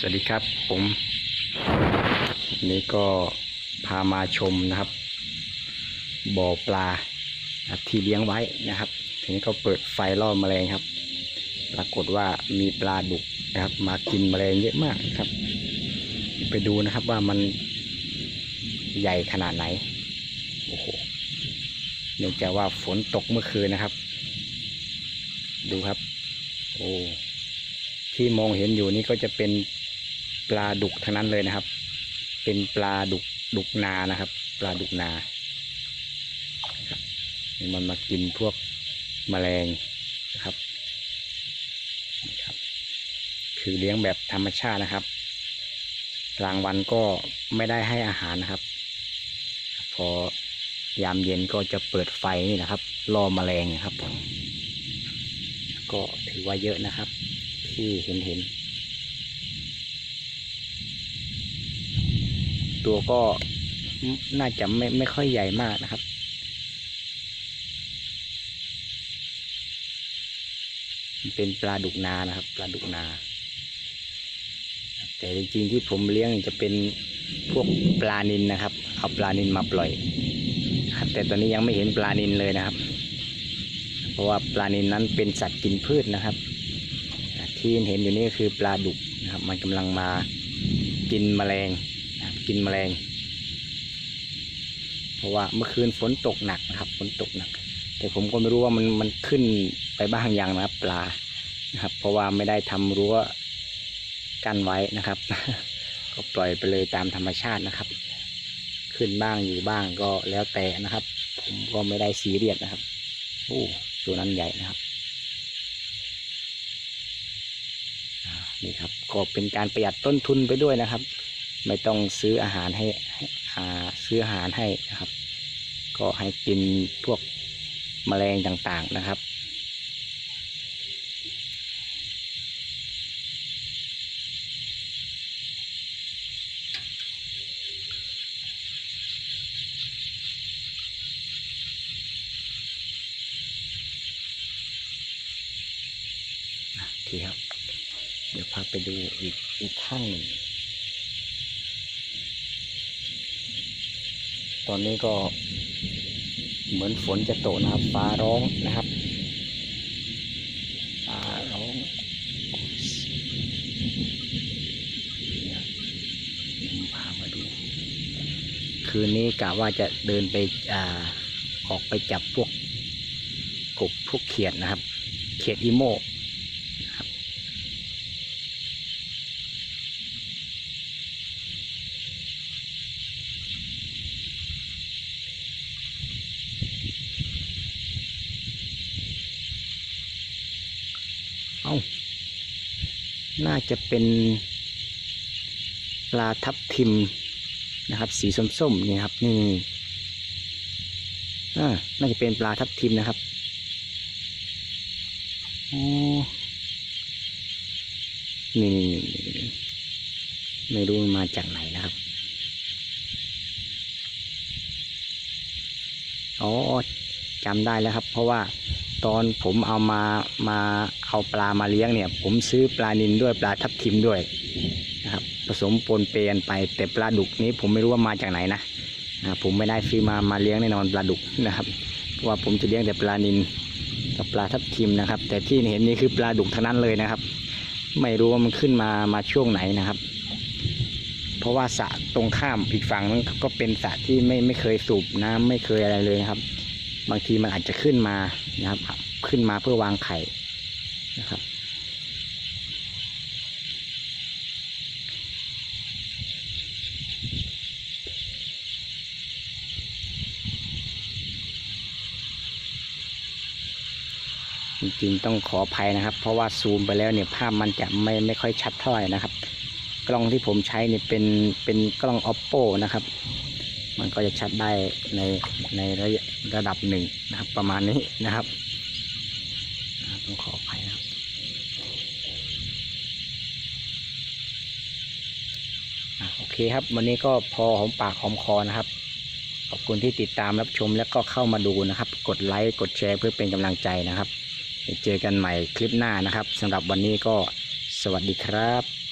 สวัสดีครับผมนนี้ก็พามาชมนะครับบ่อปลาที่เลี้ยงไว้นะครับ ทีนี้ก็เปิดไฟล่อแมลงครับ ปรากฏว่ามีปลาดุกนะครับ มากินแมลงเยอะมากครับ ไปดูนะครับว่ามันใหญ่ขนาดไหนโอ้โหเนื่องจากว่าฝนตกเมื่อคืนนะครับ ดูครับ โอ้ที่มองเห็นอยู่นี่ก็จะเป็น ปลาดุกทั้งนั้นเลยนะครับ เป็นปลาดุกดุกนานะครับ ปลาดุกนามันมากินพวกแมลงนะครับครับ คือเลี้ยงแบบธรรมชาตินะครับ กลางวันก็ไม่ได้ให้อาหารนะครับ พอยามเย็นก็จะเปิดไฟนี่นะครับล่อแมลงนะครับ ก็ถือว่าเยอะนะครับ ที่เห็นเห็น ตัวก็น่าจะไม่ไม่ค่อยใหญ่มากนะครับ เป็นปลาดุกนานะครับ ปลาดุกนา แต่จริงๆที่ผมเลี้ยงจะเป็นพวกปลานินนะครับ เอาปลานินมาปล่อยครับแต่ตอนนี้ยังไม่เห็นปลานินเลยนะครับ เพราะว่าปลานินนั้นเป็นสัตว์กินพืชนะครับ ที่เห็นอยู่นี่คือปลาดุกนะครับ มันกำลังมากินแมลง กินแมลง เพราะว่าเมื่อคืนฝนตกหนักนะครับฝนตกหนัก แต่ผมก็ไม่รู้ว่ามันมันขึ้นไปบ้างยังนะครับ ปลานะครับ เพราะว่าไม่ได้ทำรั้วกั้นไว้นะครับ ก็ปล่อยไปเลยตามธรรมชาตินะครับ ขึ้นบ้างอยู่บ้างก็แล้วแต่นะครับ ผมก็ไม่ได้ซีเรียสนะครับโอ้ตัวนั้นใหญ่นะครับนี่ครับก็เป็นการประหยัดต้นทุนไปด้วยนะครับ ไม่ต้องซื้ออาหารให้ซื้ออาหารให้นะครับ ก็ให้กินพวกแมลงต่างๆนะครับ โอเคครับ เดี๋ยวพาไปดูอีกอีกข้างหนึ่ง ตอนนี้ก็เหมือนฝนจะตกนะครับ ฟ้าร้องนะครับ ฟ้าร้องเนี่ยผมพามาดู คืนนี้กะว่าจะเดินไปอ่าออกไปจับพวกกบพวกเขียดนะครับ เขียดอีโม เอาน่าจะเป็นปลาทับทิมนะครับ สีส้มๆนี่ครับนี่น่าจะเป็นปลาทับทิมนะครับอ๋อนี่นี่นี่นี่ไม่รู้มันมาจากไหนนะครับอ๋อจำได้แล้วครับ เพราะว่า ตอนผมเอามามาเอาปลามาเลี้ยงเนี่ย ผมซื้อปลานินด้วยปลาทับทิมด้วยนะครับผสมปนเปนไปแต่ปลาดุกนี้ผมไม่รู้ว่ามาจากไหนนะนะผมไม่ได้ซื้อมามาเลี้ยงแน่นอนปลาดุกนะครับเพราะว่าผมจะเลี้ยงแต่ปลานินกับปลาทับทิมนะครับ แต่ที่เห็นนี่คือปลาดุกทั้งนั้นเลยนะครับ ไม่รู้ว่ามันขึ้นมามาช่วงไหนนะครับ เพราะว่าสระตรงข้ามอีกฝั่งนั้นก็เป็นสระที่ไม่ไม่เคยสูบน้ำไม่เคยอะไรเลยครับ บางทีมันอาจจะขึ้นมานะครับ ขึ้นมาเพื่อวางไข่นะครับ จริงๆต้องขออภัยนะครับ เพราะว่าซูมไปแล้วเนี่ยภาพมันจะไม่ไม่ค่อยชัดเท่าไหร่นะครับ กล้องที่ผมใช้เนี่ยเป็นเป็นกล้อง oppo นะครับ มันก็จะชัดได้ในในระระดับหนึ่งนะครับ ประมาณนี้นะครับต้องขออภัยนะครับอโอเคครับ วันนี้ก็พอหอมปากหอมคอนะครับ ขอบคุณที่ติดตามรับชมและก็เข้ามาดูนะครับ กดไลค์กดแชร์เพื่อเป็นกำลังใจนะครับเจอกันใหม่คลิปหน้านะครับสำหรับวันนี้ก็สวัสดีครับ